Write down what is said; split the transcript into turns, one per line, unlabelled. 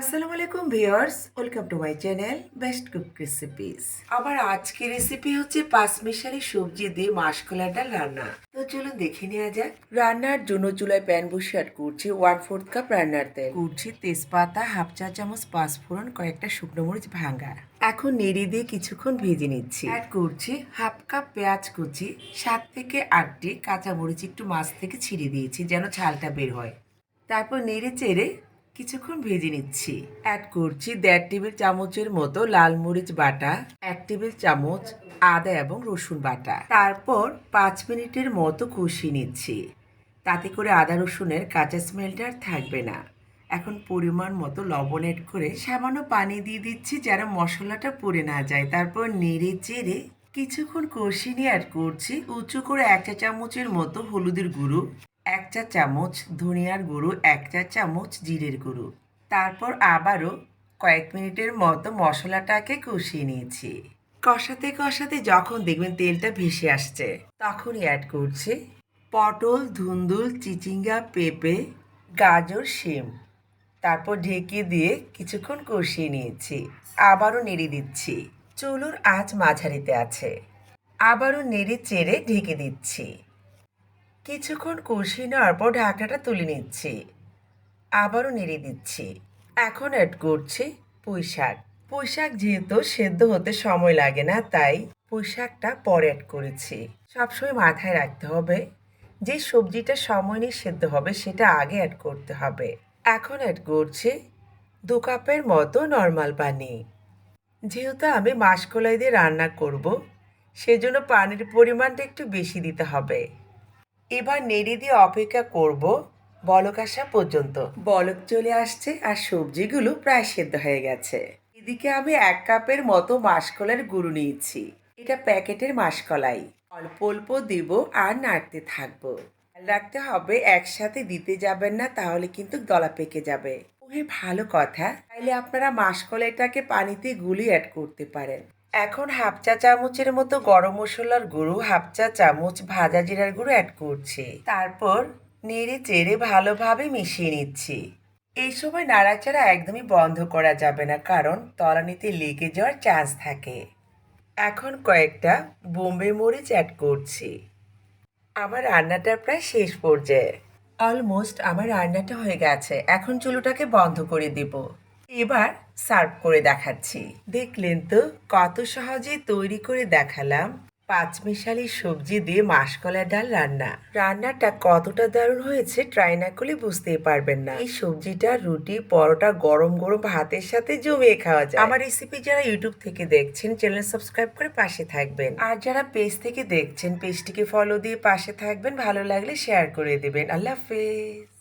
আসসালামু আলাইকুম viewers, welcome to my channel best cook recipes. আবার আজকে রেসিপি হচ্ছে পাঁচ পাঁচমিশালি সবজি দিয়ে মাসকলার ডাল রান্না। তো চলুন দেখে নেওয়া যাক। রান্নার জন্য চুলায় প্যান বসে অ্যাড করছি ওয়ান ফোর্থ কাপ রান্নার তেল। করছি তেজপাতা হাফ চা চামচ পাঁচফোড়ন, কয়েকটা শুকনো মরিচ ভাঙা। এখন নেড়ে দিয়ে কিছুক্ষণ ভেজে নিচ্ছি। অ্যাড করছি হাফ কাপ পেঁয়াজ কুচি, সাত থেকে আটটি কাঁচা মরিচ একটু মাছ থেকে ছিঁড়ে দিয়েছি যেন ছালটা বের হয়। তারপর নেড়ে চেড়ে কিছুক্ষণ ভেজে নিচ্ছি। অ্যাড করছি দেড় টেবিল চামচের মতো লাল মরিচ বাটা, এক টেবিল চামচ আদা এবং রসুন বাটা। তারপর পাঁচ মিনিটের মতো কষিয়ে নিচ্ছি। তাতে করে আদা রসুনের কাঁচা স্মেলটা আর থাকবে না। এখন পরিমাণ মতো লবণ অ্যাড করে সামান্য পানি দিয়ে দিচ্ছি যেন মশলাটা পুড়ে না যায়। তারপর নেড়ে চেড়ে কিছুক্ষণ কষিয়ে নিয়ে অ্যাড করছি। উঁচু করে এক চা চামচের মতো হলুদের গুঁড়ো। এক চা চামচ ধনিয়ার গুঁড়ো, এক চা চামচ জিরের গুঁড়ো। তারপর আবারও কয়েক মিনিটের মতো মশলাটাকে কষিয়ে নিয়েছি। কষাতে কষাতে যখন দেখবেন তেলটা ভেসে আসছে, তখনই অ্যাড করছি পটল, ধুন্দুল, চিচিঙ্গা, পেঁপে, গাজর, শিম। তারপর ঢেকে দিয়ে কিছুক্ষণ কষিয়ে নিয়েছি। আবারও নেড়ে দিচ্ছি। চুলোর আঁচ মাঝারিতে আছে। আবারও নেড়ে চেড়ে ঢেকে দিচ্ছি। কিছুক্ষণ কষিয়ে নেওয়ার পর ঢাকনাটা তুলে নিচ্ছি। আবারও নেড়ে দিচ্ছি। এখন অ্যাড করছি পুঁই শাক পুঁই শাক যেহেতু সেদ্ধ হতে সময় লাগে না, তাই পুঁই শাকটা পরে অ্যাড করেছি। সবসময় মাথায় রাখতে হবে যে সবজিটা সময় নিয়ে সেদ্ধ হবে, সেটা আগে অ্যাড করতে হবে। এখন অ্যাড করছি দু কাপের মতো নর্মাল পানি। যেহেতু আমি মাসকলাই দিয়ে রান্না করব, সেজন্য পানির পরিমাণটা একটু বেশি দিতে হবে। এবার নেড়ে দিয়ে অপেক্ষা করব বলক আসা পর্যন্ত। বলক চলে আসছে আর সবজিগুলো প্রায় সেদ্ধ হয়ে গেছে। এদিকে আমি এক কাপের মতো মাসকলাইয়ের গুঁড়ো নিয়েছি। এটা প্যাকেটের মাসকলাই। অল্প অল্প দিব আর নাড়তে থাকব। রাখতে হবে একসাথে দিতে যাবেন না, তাহলে কিন্তু গলা পেকে যাবে। খুবই ভালো কথা। তাইলে আপনারা মাসকলাইটাকে পানিতে গুলি অ্যাড করতে পারেন। এখন হাফ চা চামচের মতো গরম মশলার গুঁড়ো, হাফ চা চামচ ভাজা জিরার গুঁড়ো অ্যাড করছি। তারপর নেড়ে চেড়ে ভালোভাবে মিশিয়ে নিচ্ছি। এই সময় নাড়াচাড়া একদমই বন্ধ করা যাবে না, কারণ তলানিতে লেগে যাওয়ার চান্স থাকে। এখন কয়েকটা বোম্বে মরিচ অ্যাড করছি। আমার রান্নাটা প্রায় শেষ পর্যায়ে। অলমোস্ট আমার রান্নাটা হয়ে গেছে। এখন চুলোটাকে বন্ধ করে দেব। এবার সার্ভ করে দেখাচ্ছি। দেখলেন তো, কত সহজে তৈরি করে দেখালাম পাঁচমিশালি সবজি দিয়ে মাসকলার ডাল রান্না। রান্নাটা কতটা দারুণ হয়েছে ট্রাই না করলে বুঝতেই পারবেন না। এই সবজিটা রুটি, পরোটা গরম গরম ভাতের সাথে জমিয়ে খাওয়া যায়। আমার রেসিপি যারা ইউটিউব থেকে দেখছেন চ্যানেল সাবস্ক্রাইব করে পাশে থাকবেন। আর যারা পেজ থেকে দেখছেন পেজটিকে ফলো দিয়ে পাশে থাকবেন। ভালো লাগলে শেয়ার করে দেবেন। আল্লাহ হাফেজ।